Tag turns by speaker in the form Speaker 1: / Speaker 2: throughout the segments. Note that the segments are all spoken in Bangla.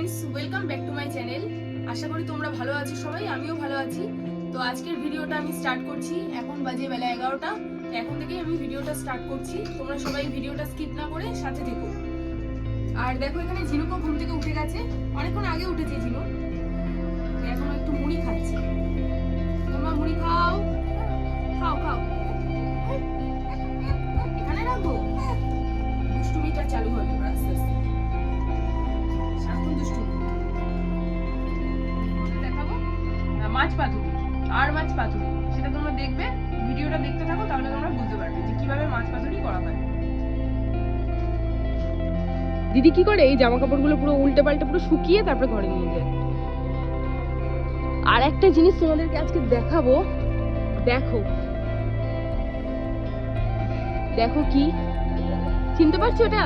Speaker 1: Friends welcome back to my channel আশা করি তোমরা ভালো আছো সবাই, আমিও ভালো আছি। তো আজকের ভিডিওটা আমি স্টার্ট করছি, এখন বাজে বেলা এগারোটা। এখন থেকেই আমি ভিডিওটা স্টার্ট করছি। তোমরা সবাই ভিডিওটা স্কিপ না করে সাথে দেখো আর দেখো এখানে ঝিনুকও ঘুম থেকে উঠে গেছে। অনেকক্ষণ আগে উঠেছে ঝিনুক। এখন একটু মুড়ি খাচ্ছে। তোমরা মুড়ি খাও। খাও খাও। এখানে রাখব? মাছ পাতুরি আর মাছ পাতুরি সেটা তোমরা দেখবে, ভিডিওটা দেখতে থাকো, তাহলে তোমরা বুঝতে পারবে যে কীভাবে মাছ পাতুরি করা হয়। দিদি কি করে এই জামা কাপড়গুলো পুরো উল্টে পাল্টে পুরো শুকিয়ে তারপরে ঘরে নিয়ে যায়? আর একটা জিনিস তোমাদেরকে আজকে দেখাবো, দেখো। দেখো কি? চিনতে পারছ এটা?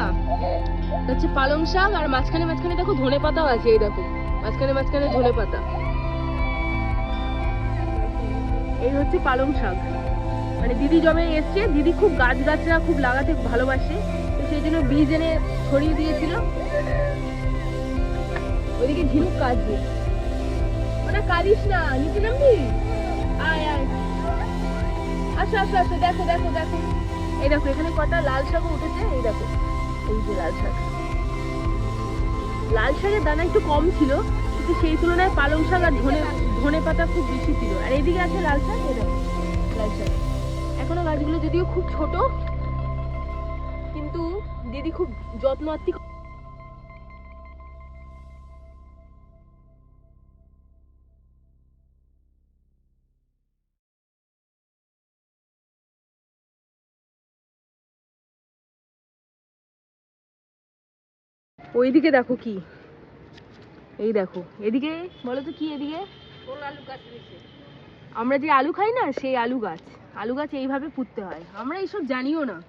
Speaker 1: হচ্ছে পালং শাক, আর মাঝখানে মাঝখানে দেখো ধনে পাতাও আছে, এই দেখো। মাঝখানে মাঝখানে ধনে পাতা এই হচ্ছে পালং শাক। মানে দিদি জমে এসছে, দিদি খুব গাছ গাছরা খুব লাগাতে ভালোবাসে, তো সেই জন্য বীজ এনে ছড়িয়ে দিয়েছিল। ওইদিকে ঝিনুক কাটবে। ওটা কাঁদিস না, নিচে নামবি? আয় আয়। আসো আসো আসো, দেখো দেখো দেখো। এই দেখো, এখানে কটা লাল শাকও উঠেছে, এই দেখো, এই যে লাল শাক। লাল শাকের দানা একটু কম ছিল, কিন্তু সেই তুলনায় পালং শাক আর ধনে ধনে পাতা খুব বেশি ছিল। আর এদিকে আছে লাল শাক লাল শাক। এখনও গাছগুলো যদিও খুব ছোট, কিন্তু দিদি খুব যত্ন ওইদিকে দেখো কি। এই দেখো, এদিকে বলো তো কি এদিকে? আমরা যে আলু খাই না, সেই আলু গাছ। আলু গাছ এইভাবে পুঁততে হয়। আমরা এইসব জানিও না।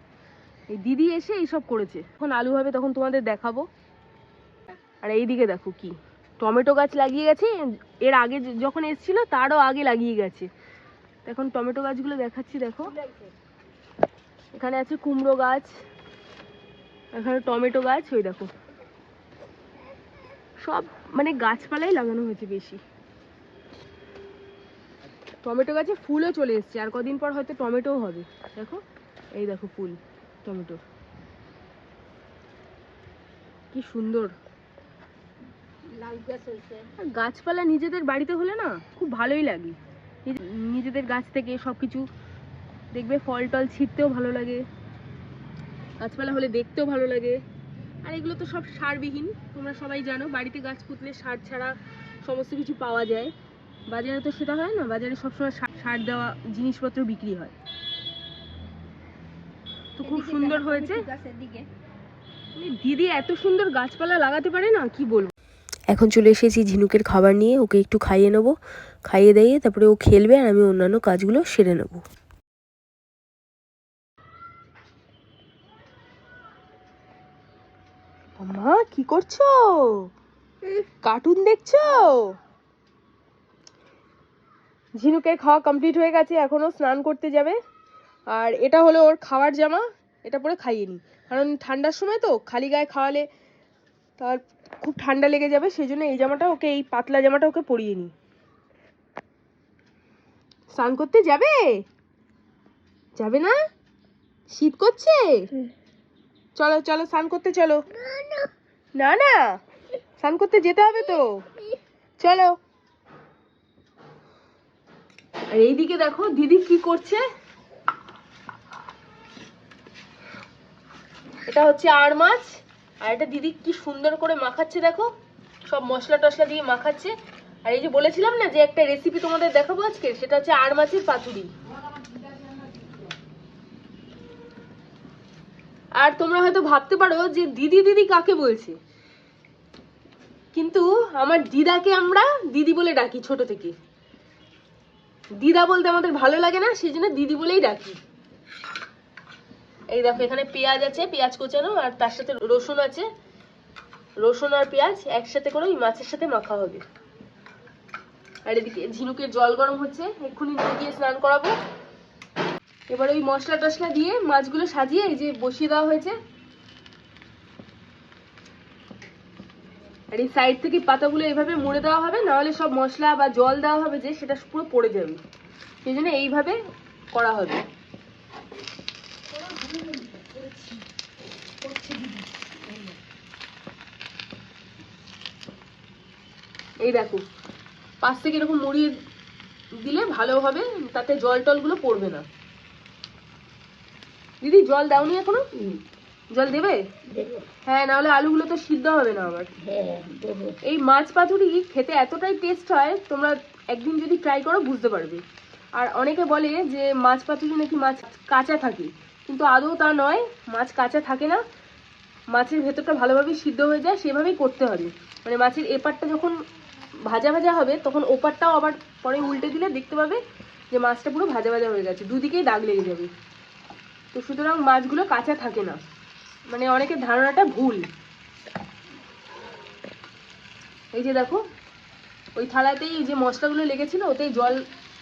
Speaker 1: এই দিদি এসে এইসব করেছে। যখন আলু হবে তখন তোমাদের দেখাবো। আর এইদিকে দেখো কি। টমেটো গাছ লাগিয়ে গেছে। এর আগে যখন এসেছিল, তারও আগে লাগিয়ে গেছে। এখন টমেটো গাছগুলো দেখাচ্ছি, দেখো। এখানে আছে কুমড়ো গাছ। এখানে টমেটো গাছ। ওই দেখো। সব মানে গাছপালাই লাগানো হয়েছে বেশি। টমেটো গাছে ফুলও চলে এসছে। আর কদিন পর হয়তো টমেটোও হবে। দেখো এই দেখো ফুল টমেটো। কি সুন্দর। গাছপালা নিজেদের বাড়িতে হলে না খুব ভালোই লাগে। নিজেদের গাছ থেকে সবকিছু দেখবে ফল টল ছিঁড়তেও ভালো লাগে। গাছপালা হলে দেখতেও ভালো লাগে। আর এগুলো তো সব সারবিহীন তোমরা সবাই জানো বাড়িতে গাছ পুতলে সার ছাড়া সমস্ত কিছু পাওয়া যায়। বাজারে তো সেটা হয় না বাজারে সবসময় সার দেওয়া জিনিসপত্র বিক্রি হয়। তো খুব সুন্দর হয়েছে। মানে দিদি এত সুন্দর গাছপালা লাগাতে পারে না কি বলব?
Speaker 2: এখন চলে এসেছি ঝিনুকের খাবার নিয়ে ওকে একটু খাইয়ে নেব। খাইয়ে দিয়ে তারপরে ও খেলবে আর আমি অন্যান্য কাজগুলো সেরে নেব।
Speaker 1: মা কি করছ? কার্টুন দেখছ? ঝিনুকের খাওয়া কমপ্লিট হয়ে গেছে এখনও স্নান করতে যাবে। আর এটা হলো ওর খাওয়ার জামা এটা পরে খাইয়ে নি। কারণ ঠান্ডার সময় তো খালি গায়ে খাওয়ালে তার খুব ঠান্ডা লেগে যাবে সেই জন্য এই জামাটা ওকে এই পাতলা জামাটা ওকে পরিয়ে নি। স্নান করতে যাবে? যাবে না? শীত করছে? চলো চলো স্নান করতে চলো। না না। স্নান করতে যেতে হবে তো। চলো। আর এইদিকে দেখো দিদি কি করছে? এটা হচ্ছে আর মাছ। আর এটা দিদি কি সুন্দর করে মাখাচ্ছে দেখো। সব মশলা টশলা দিয়ে মাখাচ্ছে। আর এই যে বলেছিলাম না যে একটা রেসিপি তোমাদের দেখাবো আজকে, সেটা হচ্ছে আর মাছের পাতুরি। আর তোমরা হয়তো ভাবতে পারো যে দিদি দিদি কাকে বলছে? কিন্তু আমার দিদাকে আমরা দিদি বলে ডাকি ছোট থেকে। দিদা বলতে আমাদের ভালো লাগে না, সেই জন্য দিদি বলেই ডাকি। এই দেখো, এখানে পেঁয়াজ আছে, পেঁয়াজ কোচানো, আর তার সাথে রসুন আছে। রসুন আর পেঁয়াজ একসাথে করে ওই মাছের সাথে মাখা হবে। আর এদিকে ঝিনুকের জল গরম হচ্ছে, এক্ষুনি নিয়ে গিয়ে স্নান করাবো। এবার ওই মশলা টশলা দিয়ে মাছগুলো সাজিয়ে এই যে বসিয়ে দেওয়া হয়েছে। আর এই সাইড থেকে পাতাগুলো এইভাবে মুড়ে দেওয়া হবে, নাহলে সব মশলা বা জল দেওয়া হবে যে সেটা পুরো পড়ে যাবে। সেই জন্য এইভাবে করা হবে। এই দেখো, পাশ থেকে এরকম মুড়িয়ে দিলে ভালো হবে, তাতে জল টলগুলো পড়বে না। দিদি, জল দাওনি এখনও? জল দেবে? হ্যাঁ নাহলে আলুগুলো তো সিদ্ধ হবে না আমার। এই মাছ পাতুরি খেতে এতটাই টেস্ট হয় তোমরা একদিন যদি ট্রাই করো বুঝতে পারবে। আর অনেকে বলে যে মাছ পাতুরি নাকি মাছ কাঁচা থাকে। কিন্তু আদৌ তা নয় মাছ কাঁচা থাকে না। মাছের ভেতরটা ভালোভাবে সিদ্ধ হয়ে যায় সেভাবেই করতে হবে। মানে মাছের এপারটা যখন ভাজা ভাজা হবে তখন ওপারটাও আবার পরে উল্টে দিলে দেখতে পাবে যে মাছটা পুরো ভাজা ভাজা হয়ে গেছে। দুদিকেই দাগ লেগে যাবে। তো সুতরাং মাছগুলো কাঁচা থাকে না। মানে অনেকের ধারণাটা ভুল। এই যে দেখো, ওই থালাতেই যে মশলাগুলো লেগেছিল, ওতেই জল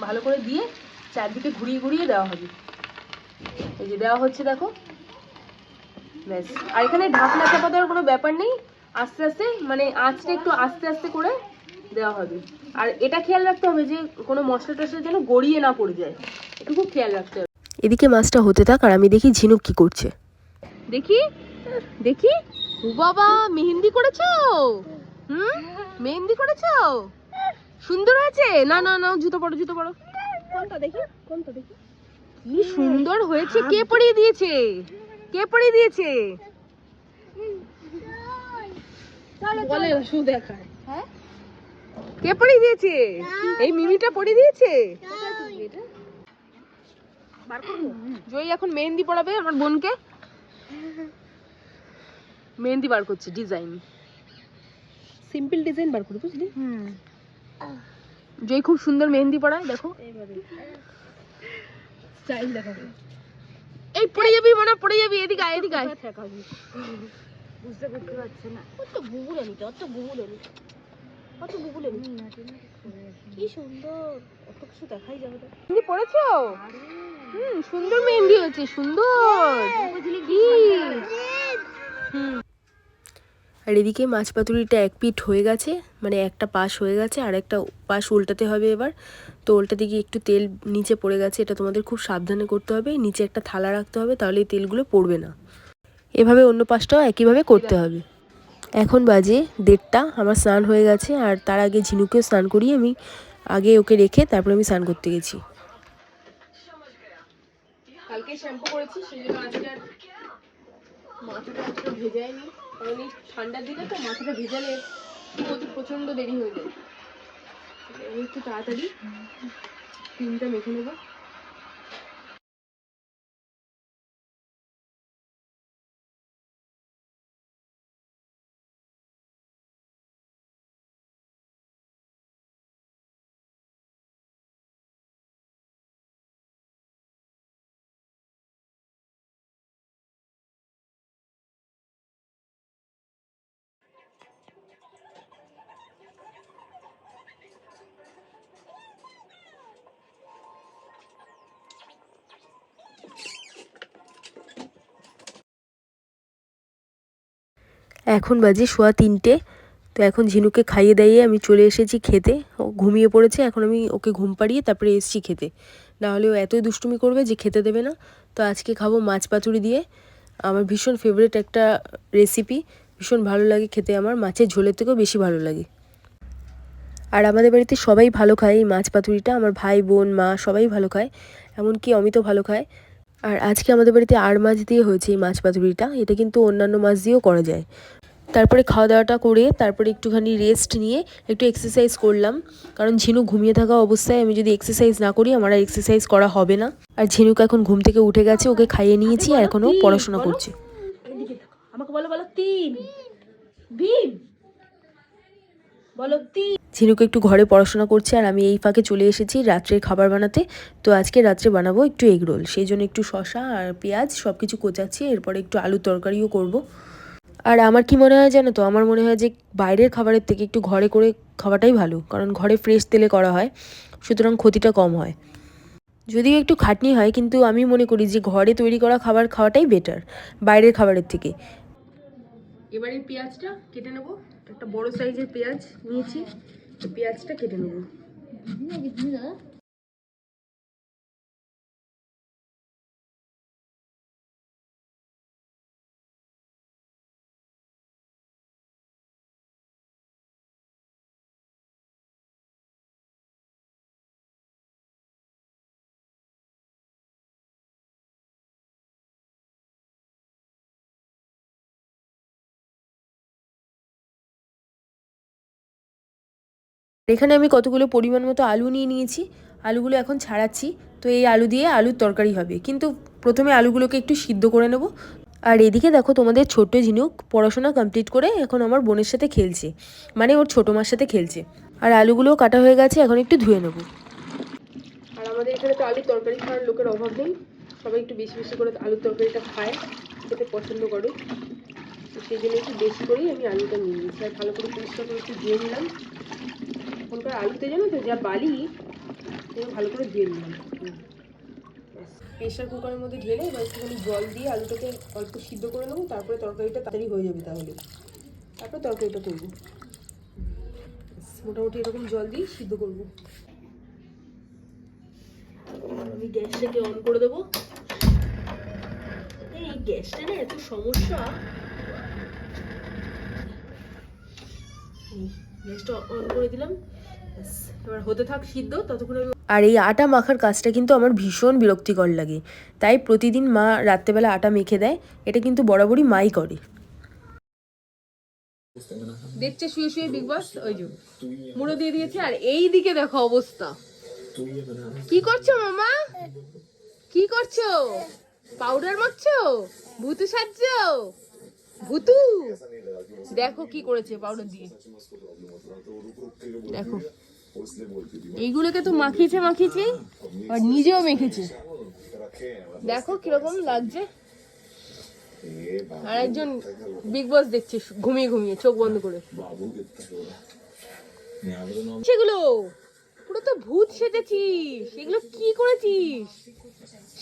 Speaker 1: ভালো করে দিয়ে চারদিকে ঘুরিয়ে ঘুরিয়ে দেওয়া হবে। এই যে দেওয়া হচ্ছে দেখো। ব্যাস। আর এখানে ঢাকনা চাপা দেওয়ার কোনো ব্যাপার নেই। আস্তে আস্তে মানে আঁচটা একটু আস্তে আস্তে করে দেওয়া হবে। আর এটা খেয়াল রাখতে হবে যে, কোনো মশলা টশলা যেন গড়িয়ে না পড়ে যায়। এটুকু খেয়াল রাখতে হবে।
Speaker 2: এদিকে মাছটা হতে থাক আর আমি দেখি ঝিনুক কি করছে।
Speaker 1: দেখি দেখি। বাবা মেহেন্দি করেছ? হুম? মেহেন্দি করেছ? সুন্দর হয়েছে? না না না জুতো পরো জুতো পড়ো কোনটা দেখি? কোনটা দেখি? কি সুন্দর হয়েছে। কে পরিয়ে দিয়েছে? কে পরিয়ে দিয়েছে? বলে শুধু দেখায়। হ্যাঁ? কে পরিয়ে দিয়েছে? এই মিমিটা পরিয়ে দিয়েছে? জয়ী এখন মেহেন্দি পড়াবে আমার বোনকে। মেহেন্দি বার করছে ডিজাইন সিম্পল ডিজাইন বার করে বুঝলি? হুম। জয় খুব সুন্দর মেহেন্দি পড়ায় দেখো। স্টাইল দেখাবে এই পড়ে যাবি মনে পড়ে যাবি এদিকে আয় এদিকে আয়।
Speaker 3: বুঝতে করতে পারছে না।
Speaker 1: অত গুগল আনি অত গুগল আনি অত গুগল আনি কি সুন্দর অত কিছু দেখাই যাবে তুমি পড়েছো? হুম, সুন্দর মেহেন্দি হয়েছে, সুন্দর।
Speaker 2: আর এদিকে মাছ পাতুরিটা এক পিঠ হয়ে গেছে মানে একটা পাশ হয়ে গেছে, আর একটা পাশ উল্টাতে হবে এবার। তো উল্টাতে গিয়ে একটু তেল নিচে পড়ে গেছে, এটা তোমাদের খুব সাবধানে করতে হবে। নিচে একটা থালা রাখতে হবে, তাহলে এই তেলগুলো পড়বে না। এভাবে অন্য পাশটাও একইভাবে করতে হবে। এখন বাজে দেড়টা, আমার স্নান হয়ে গেছে, আর তার আগে ঝিনুকেও স্নান করিয়ে আমি আগে ওকে রেখে তারপরে আমি স্নান করতে গেছি।
Speaker 1: কালকে শ্যাম্পু করেছি সেই জন্য আজকে আর মাথাটা অতটা ভেজায়নি। কারণ এই ঠান্ডার দিনে তো মাথাটা ভেজালে প্রচুর প্রচণ্ড দেরি হয়ে যায়। একটু তাড়াতাড়ি ক্রিমটা মেখে নেব।
Speaker 2: এখন বাজে শোয়া তিনটে। তো এখন ঝিনুকে খাইয়ে দাইয়ে আমি চলে এসেছি খেতে। ও ঘুমিয়ে পড়েছে, এখন আমি ওকে ঘুম পাড়িয়ে তারপরে এসেছি খেতে। নাহলে ও এতই দুষ্টুমি করবে যে খেতে দেবে না। তো আজকে খাব মাছ পাতুরি দিয়ে। আমার ভীষণ ফেভারিট একটা রেসিপি ভীষণ ভালো লাগে খেতে আমার। মাছের ঝোলের থেকেও বেশি ভালো লাগে। আর আমাদের বাড়িতে সবাই ভালো খায় এই মাছ পাতুরিটা। আমার ভাই বোন, মা সবাই ভালো খায়। এমনকি অমিতও ভালো খায়। আর আজকে আমাদের বাড়িতে আর মাছ দিয়ে হয়েছে এই মাছ পাতুরিটা। এটা কিন্তু অন্যান্য মাছ দিয়েও করা যায়। তারপরে খাওয়া দাওয়াটা করে তারপরে একটুখানি রেস্ট নিয়ে একটু এক্সারসাইজ করলাম। কারণ ঝিনুক ঘুমিয়ে থাকা অবস্থায় আমি যদি এক্সারসাইজ না করি আমার আর এক্সারসাইজ করা হবে না। আর ঝিনুক এখন ঘুম থেকে উঠে গেছে, ওকে খাইয়ে নিয়েছি আর এখনও পড়াশোনা করছে।
Speaker 1: আমাকে বলো বলো, তিন। ভীম। বলো
Speaker 2: ঝিনুক একটু ঘরে পড়াশোনা করছে আর আমি এই ফাঁকে চলে এসেছি রাত্রের খাবার বানাতে। তো আজকে রাত্রে বানাবো একটু এগ রোল। সেই জন্য একটু শশা আর পেঁয়াজ সব কিছু কোচাচ্ছি এরপরে একটু আলুর তরকারিও করব। আর আমার কি মনে হয় জানো তো? আমার মনে হয় যে বাইরের খাবারের থেকে একটু ঘরে করে খাওয়াটাই ভালো কারণ ঘরে ফ্রেশ তেলে করা হয় সুতরাং ক্ষতিটা কম হয়। যদিও একটু খাটনি হয় কিন্তু আমি মনে করি যে ঘরে তৈরি করা খাবার খাওয়াটাই বেটার বাইরের খাবারের থেকে।
Speaker 1: এবারে পেঁয়াজটা কেটে নেব। একটা বড় সাইজের পেঁয়াজ নিয়েছি পেঁয়াজটা কেটে নেব।
Speaker 2: এখানে আমি কতগুলো পরিমাণ মতো আলু নিয়ে নিয়েছি। আলুগুলো এখন ছাড়াচ্ছি। তো এই আলু দিয়ে আলুর তরকারি হবে। কিন্তু প্রথমে আলুগুলোকে একটু সিদ্ধ করে নেব। আর এদিকে দেখো তোমাদের ছোট্ট ঝিনুক পড়াশোনা কমপ্লিট করে এখন আমার বোনের সাথে খেলছে। মানে ওর ছোটো মার সাথে খেলছে। আর আলুগুলোও কাটা হয়ে গেছে, এখন একটু ধুয়ে নেব।
Speaker 1: আর আমাদের এখানে তো আলুর তরকারি খাওয়ার লোকের অভাব নেই। সবাই একটু বেশি বেশি করে আলুর তরকারিটা খায়, খেতে পছন্দ করে। সেই জন্য একটু বেশি করেই আমি আলুটা নিয়ে নিয়েছি। আর ভালো করে পরিষ্কার করে একটু ধুয়ে নিলাম। এখনকার আলুতে জানো তো যা বালি ভালো করে ধুয়ে নিলাম। প্রেশার কুকারের মধ্যে ঢেলে এবার একটুখানি জল দিয়ে আলুটাকে অল্প সিদ্ধ করে নেব তারপরে তরকারিটা তাড়াতাড়ি হয়ে যাবে তাহলে। তারপরে তরকারিটা করব। মোটামুটি এরকম জল দিয়ে সিদ্ধ করব। আমি গ্যাসটাকে অন করে দেবো। এই গ্যাসটা না এত সমস্যা। এই, গ্যাসটা অন করে দিলাম। এবার হতে থাক সিদ্ধ ততক্ষণ আমি
Speaker 2: আর এই আটা মাখার কাজটা কিন্তু আমার ভীষণ বিরক্তিকর লাগে। তাই প্রতিদিন মা রাত্রেবেলা আটা মেখে দেয় এটা কিন্তু বরাবরই মাই করে।
Speaker 1: দেখছে শুয়ে শুয়ে বিগ বস ওই যে মুড়ো দিয়ে দিয়েছে আর এই দিকে দেখো অবস্থা। কি করছ মামা? কি করছ? পাউডার মাখছো? ভুতু সাজছো? ভুতু? দেখো কি করেছে পাউডার দিয়ে। দেখো। এইগুলোকে তো মাখিয়েছে মাখিয়েছে, আর নিজেও মেখেছে। দেখো কীরকম লাগছে। আর একজন বিগ বস দেখছে, ঘুমিয়ে ঘুমিয়ে, চোখ বন্ধ করে। সেগুলো, পুরো তো ভূত সেজেছিস। এগুলো কি করেছিস?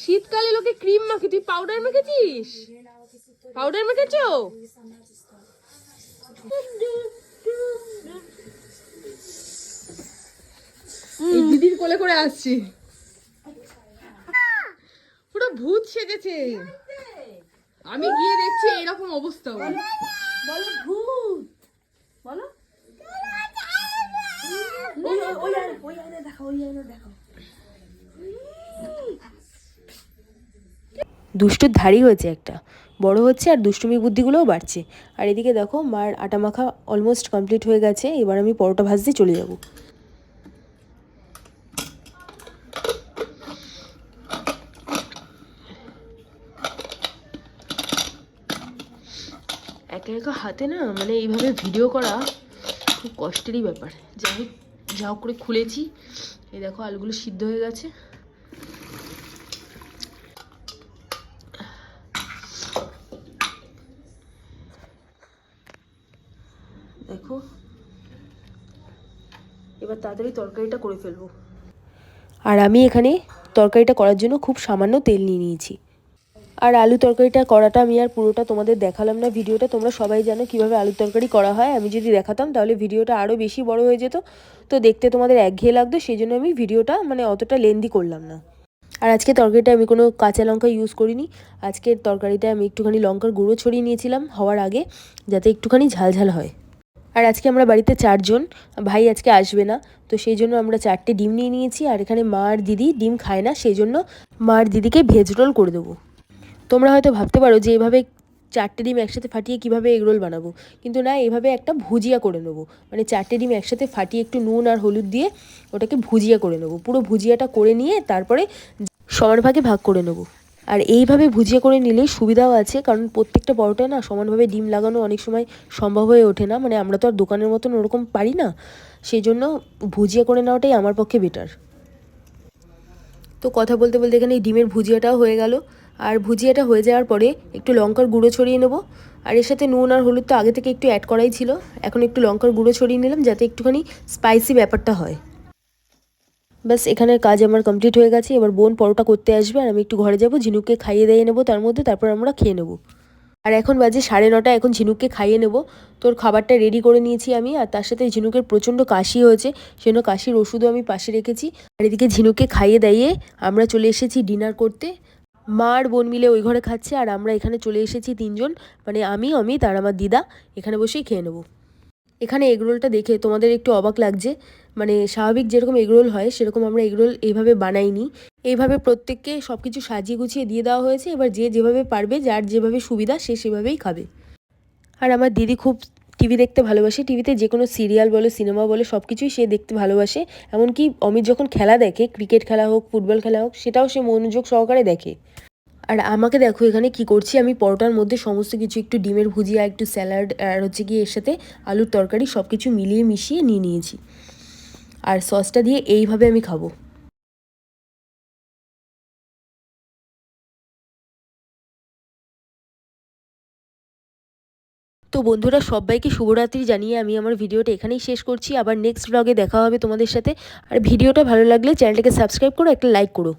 Speaker 1: শীতকালে লোকে ক্রিম মাখে, তুই পাউডার মেখেছিস? পাউডার মেখেছো? এই দিদির কোলে করে আসছি। পুরো ভূত সেজেছে। আমি গিয়ে দেখছি এরকম অবস্থা।
Speaker 3: বলো ভূত। বলো। ওই ওই- ওই আয়না ওই আয়না দেখো ওই আয়না দেখো
Speaker 2: দুষ্টুর ধারী হয়েছে একটা। বড় হচ্ছে আর দুষ্টুমি বুদ্ধিগুলোও বাড়ছে। আর এদিকে দেখো মার আটা মাখা অলমোস্ট কমপ্লিট হয়ে গেছে। এবার আমি পরোটা ভাজতে চলে যাব।
Speaker 1: একা একা হাতে না মানে এইভাবে ভিডিও করা খুব কষ্টেরই ব্যাপার। যাই হোক যা হোক করে খুলেছি। এই দেখো আলুগুলো সিদ্ধ হয়ে গেছে। দেখো, এবার তাড়াতাড়ি তরকারিটা করে ফেলব।
Speaker 2: আর আমি এখানে তরকারিটা করার জন্য খুব সামান্য তেল নিয়ে নিয়েছি। আর আলু তরকারিটা করাটা আমি আর পুরোটা তোমাদের দেখালাম না। ভিডিওটা তোমরা সবাই জানো কীভাবে আলু তরকারি করা হয়। আমি যদি দেখাতাম তাহলে ভিডিওটা আরও বেশি বড় হয়ে যেত। তো দেখতে তোমাদের একঘেয়ে লাগতো সেই জন্য আমি ভিডিওটা মানে অতটা লেন্দি করলাম না। আর আজকে তরকারিটা আমি কোনো কাঁচা লঙ্কা ইউজ করিনি। আজকের তরকারিটা আমি একটুখানি লঙ্কার গুঁড়ো ছড়িয়ে নিয়েছিলাম হওয়ার আগে, যাতে একটুখানি ঝালঝাল হয়। আর আজকে আমরা বাড়িতে চারজন, ভাই আজকে আসবে না, তো সেই জন্য আমরা চারটে ডিম নিয়ে নিয়েছি। আর এখানে মা আর দিদি ডিম খায় না, সেই জন্য মা আর দিদিকে ভেজ রোল করে দেবো। তোমরা হয়তো ভাবতে পারো যে এভাবে চারটে ডিম একসাথে ফাটিয়ে কীভাবে এগরোল বানাবো। কিন্তু না, এভাবে একটা ভুজিয়া করে নেব। মানে চারটে ডিম একসাথে ফাটিয়ে একটু নুন আর হলুদ দিয়ে ওটাকে ভুজিয়া করে নেব। পুরো ভুজিয়াটা করে নিয়ে তারপরে সমান ভাগে ভাগ করে নেব। আর এইভাবে ভুজিয়া করে নিলে সুবিধাও আছে, কারণ প্রত্যেকটা পরোটায় না সমানভাবে ডিম লাগানো অনেক সময় সম্ভব হয়ে ওঠে না। মানে আমরা তো আর দোকানের মতন ওরকম পারি না। সেই জন্য ভুজিয়া করে নেওয়াটাই আমার পক্ষে বেটার তো কথা বলতে বলতে এখানে ডিমের ভুজিয়াটাও হয়ে গেল। আর ভুজিয়াটা হয়ে যাওয়ার পরে একটু লঙ্কার গুঁড়ো ছড়িয়ে নেব। আর এর সাথে নুন আর হলুদ তো আগে থেকে একটু অ্যাড করাই ছিল। এখন একটু লঙ্কার গুঁড়ো ছড়িয়ে নিলাম যাতে একটুখানি স্পাইসি ব্যাপারটা হয়। ব্যাস, এখানের কাজ আমার কমপ্লিট হয়ে গেছে। এবার বোন পরোটা করতে আসবে আর আমি একটু ঘরে যাব, ঝিনুককে খাইয়ে দিয়ে নেব তার মধ্যে, তারপর আমরা খেয়ে নেব। আর এখন বাজে সাড়ে নটা, এখন ঝিনুককে খাইয়ে নেব। তোর খাবারটা রেডি করে নিয়েছি আমি, আর তার সাথে ঝিনুকের প্রচণ্ড কাশি হয়েছে, সেজন্য কাশির ওষুধও আমি পাশে রেখেছি। আর এদিকে ঝিনুককে খাইয়ে দাইয়ে আমরা চলে এসেছি ডিনার করতে। মা আর বোন মিলে ওই ঘরে খাচ্ছে আর আমরা এখানে চলে এসেছি তিনজন। মানে আমি, অমিত আর আমার দিদা। এখানে বসেই খেয়ে নেব। এখানে এগরোলটা দেখে তোমাদের একটু অবাক লাগছে। মানে স্বাভাবিক যেরকম এগরোল হয়, সেরকম আমরা এগরোল এইভাবে বানাইনি। এইভাবে প্রত্যেককে সব কিছু সাজিয়ে গুছিয়ে দিয়ে দেওয়া হয়েছে। এবার যে যেভাবে পারবে, যার যেভাবে সুবিধা, সে সেভাবেই খাবে। আর আমার দিদি খুব টিভি দেখতে ভালোবাসে। টিভিতে যে কোনো সিরিয়াল বলো, সিনেমা বলো সব কিছুই সে দেখতে ভালোবাসে। এমনকি অমিত যখন খেলা দেখে, ক্রিকেট খেলা হোক, ফুটবল খেলা হোক, সেটাও সে মনোযোগ সহকারে দেখে। আর আমাকে দেখো এখানে কি করছি, আমি পরোটার মধ্যে সমস্ত কিছু, একটু ডিমের ভুজিয়া, একটু স্যালাড, আর হচ্ছে গিয়ে এর সাথে আলুর তরকারি সব কিছু মিলিয়ে মিশিয়ে নিয়ে নিয়েছি। আর সসটা দিয়ে এইভাবে আমি খাব। তো বন্ধুরা, সবাইকে শুভরাত্রি জানিয়ে আমি আমার ভিডিওটা এখানেই শেষ করছি। আবার নেক্সট ব্লগে দেখা হবে তোমাদের সাথে। আর ভিডিওটা ভালো লাগলে চ্যানেলটাকে সাবস্ক্রাইব করো, একটা লাইক করো।